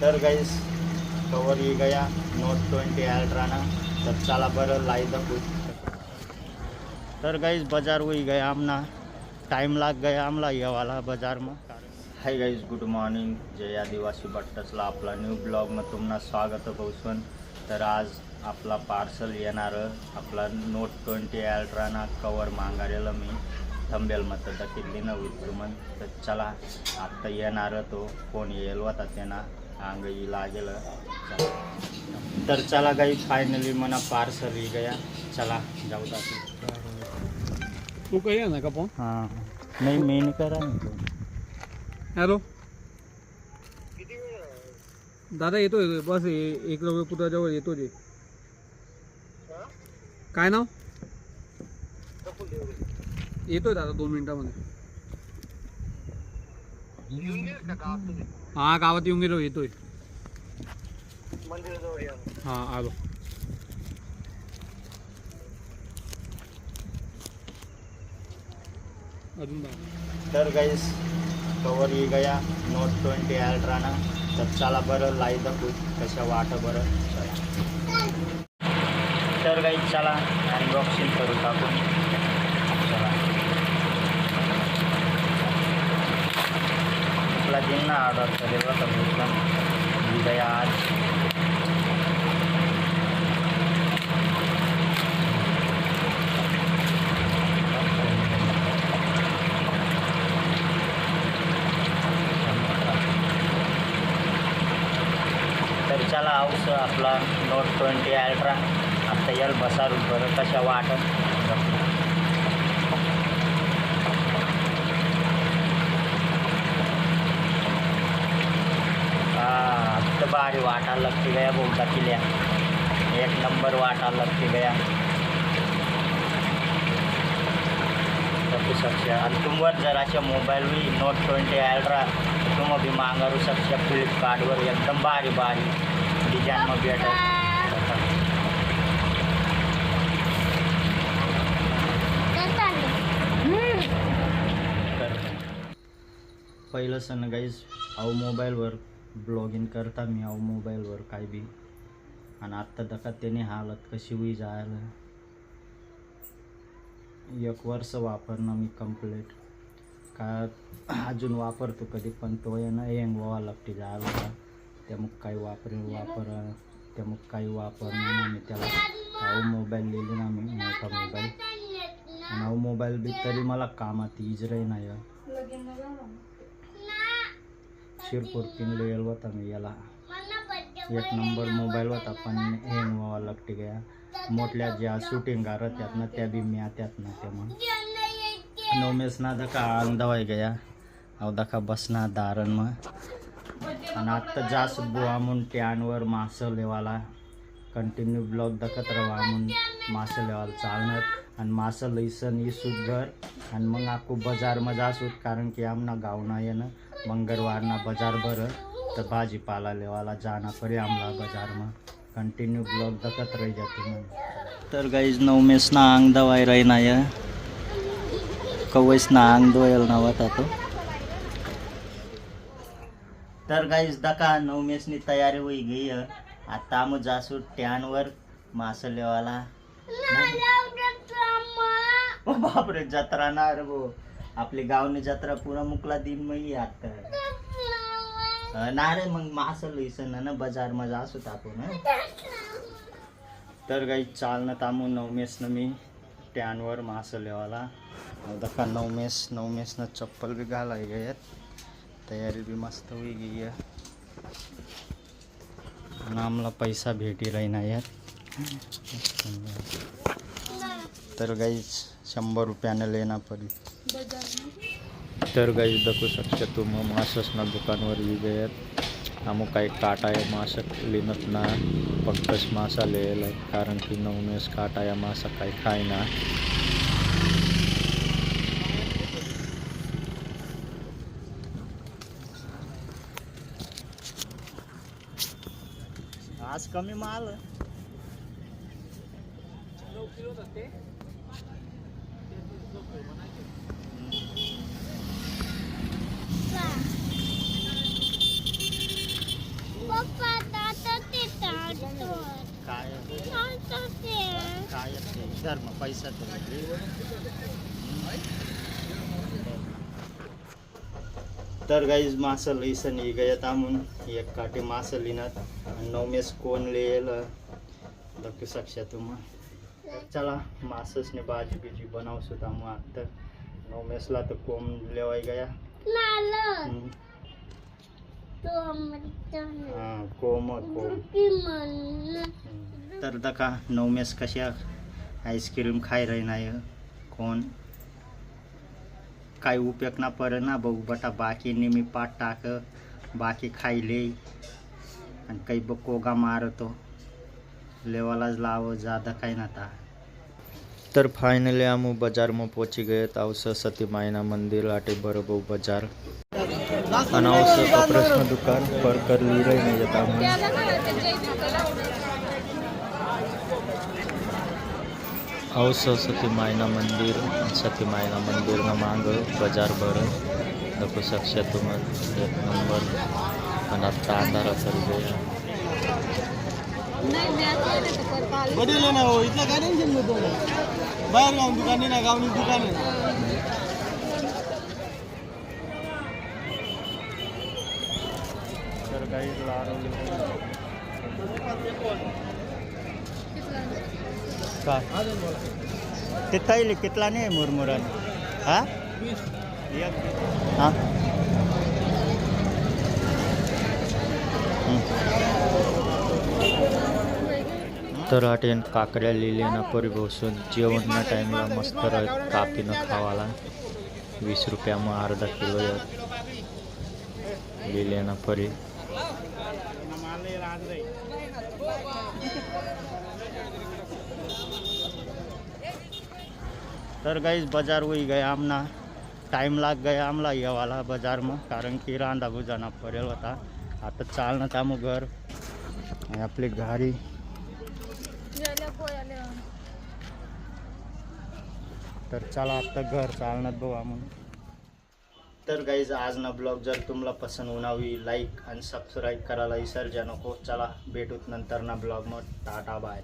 तर guys cover ही गया नोट ट्वेंटी अल्ट्राना तर चला बरं लाई दाखवू. तर गाईस बाजार होई गया आमना. टाइम लाग गया आमला ये वाला बाजार मग हाय गाईज गुड मॉर्निंग जय आदिवासी भट्टसला आपला न्यू ब्लॉगमध्ये तुम्हाला स्वागत पोचवून तर आज आपला पार्सल येणारं आपला नोट ट्वेंटी अल्ट्राना कवर मांगारेलं मी. थंबेलमध्ये दाखितली नव्हती तुम्हाला तर चला आत्ता येणारं तो कोण येईल होता त्यांना अंगही लागेल. चला. तर चला गाई फायनली मना पार्सल ही गया. चला जाऊ दाखी तू. काही आहे ना का फोन हां. नाही मी नाही करा हॅलो दादा येतोय बस एक रवळे पुतळ्याजवळ येतो जे काय नाव? येतोय दादा दोन मिनिटामध्ये. हा गावात येऊन गेलो येतोय. हा आलो. अजून तर गाईस कवर ही गया नोट ट्वेंटी अल्ट्राना तर चला बरं लाई दाखवू कशा वाट बरं चला. तर गाईस चला अनबॉक्सिंग करू टाकून चला आपला दिन ऑर्डर करेल होता मी आज तर चला औस आपला नोट ट्वेंटी अल्ट्रा आता याल बसारू बरं कशा वाट हा भारी वाटायला लागते गया बोलता किल्या एक नंबर वाटायला लागते गया. शकू शकशे आणि तुमवर जर अशा मोबाईल नोट ट्वेंटी अल्ट्रा तुम बी मागारू शकशे फ्लिपकार्टवर एकदम भारी भारी डिझाईन मग भेटत पहिलं सण गाईज अहो मोबाईलवर ब्लॉगिंग करता मी अहो मोबाईलवर काय बी. आणि आत्ता दका त्याने हालत कशी होई जायला. एक वर्ष वापरणं मी कंप्लीट का अजून वापरतो कधी पण तो आहे ना हँग व्हावा लागते जायला. का काही वापर वापर त्यामुळे काही वापरणं मी त्याला अहो मोबाईल लिहिले ना मी मोठा मोबाईल. आणि अहो मोबाईल बी तरी मला कामात इजराही नाही. आहे. शिरपूर किनलो येल होता मी याला. एक नंबर मोबाईल होता पण हँग व्हावा लागते गया. मोठल्या ज्या शूटिंग त्यात ना त्या बी म्या त्यात ना त्यामुळे नोमेस ना दका अंगदवाय गया. अव दका बसना दारण मग. आणि आत्ता जास्त बुवा म्हणून टॅनवर मासं लेवाला. कंटिन्यू ब्लॉग दखत राहा म्हणून मासं लेवाला चालणार. आणि मासं लैसन इसूत घर. आणि मग आखू बजारमा जासूत कारण की आमना गावना येणं मंगळवारना बाजार बरं तर भाजीपाला लेवाला जाना पडे आमला बाजारमा. कंटिन्यू ब्लॉग दखत रही जाते मग तर गाईज नवमेस ना अंग दवाई राही नाही कवैस ना अंग दोयल नावात तो. तर गाईज दका नवमेसनी तयारी होई गई है. आता आम जासू टॅनवर मास लेवाला. ओ बापरे जत्रा ना रे आपली गावनी जत्रा पुरा मुकला दिन मग आता अं, ना रे मग मास इसन ना बाजार मा जासू आपण तर काही चालणं तामू नवमेसनं मी टॅनवर मास लेवाला. दका नवमेस नवमेसनं चप्पल बी घालाय गयात. तयारी बी मस्त होई गई आहे. आणि आम्हाला पैसा भेटी ना नाही यात तर गाई शंभर रुपयानं लेना पडी. तर गाईच दाखवू शकता तू मग मासच ना दुकानवर बी गयात आमू काही काटाया मासा लिनत ना फक्तच मासा लिहिला कारण की नवनेस काटाया मासा काही खाय ना. आज कमी माल. असते काय तर गाईज मासा लईसन ही गया तामून एक काटे मासा लिनात नवमेस कोण लिहिल दक्कू सक्षा तुम्हा. चला माससने बाजी बिजी बनवसो तामू आता. नवमेसला तर कोण लिवाय गया. हा कोम तर दका नवमेस कशा आईस्क्रीम खाय रही नाही कोण? काही उपयोग ना पडे ना बघू बटा बाकी नेहमी पाठ टाक बाकी खायले आणि काही बघ कोगा मारतो. लेवालाच लाव जादा काही ना ता. તર ફાઇનલી આમ બજારમાં પહોંચી ગયા હતા. આવશે સતી માઈના મંદિર, આટે બરોબર બજાર. અને આવશે કપરસની દુકાન પર કર લઈ રહીને જતા હું આવશે સતી માઈના મંદિર, સતી માઈના મંદિરના માંગ, બજાર ભર, લખો શખ્સિયત એક નંબર, અને તાંડા કરી ગયા कर गया वडील ना हो इथलं काय टेन्शन नव्हतं बाहेर गावून दुकान आहे ना गावनी दुकान आहे तर काही काय तर काकड्या लिहिल्यानं परी बसून जेवणना टाईमला मस्त रह कापीनं खावाला. वीस रुपयाમાં अर्धा किलो लिहिल्यानं परी. तर गाईज बाजार होई गया आमना. टाईम लाग गया आमला येवाला बाजारमा कारण की रांधा बुजाना पडेल होता. आता चालणं त्यामुळं घर. आणि आपली घारी तर चला आता घर चालणार बघू म्हणून तर गाईज आज ना ब्लॉग जर तुम्हाला पसंत होणावी लाईक आणि सबस्क्राईब करायला विसर्जा नको. चला भेटूत नंतर ना ब्लॉग मग टाटा बाय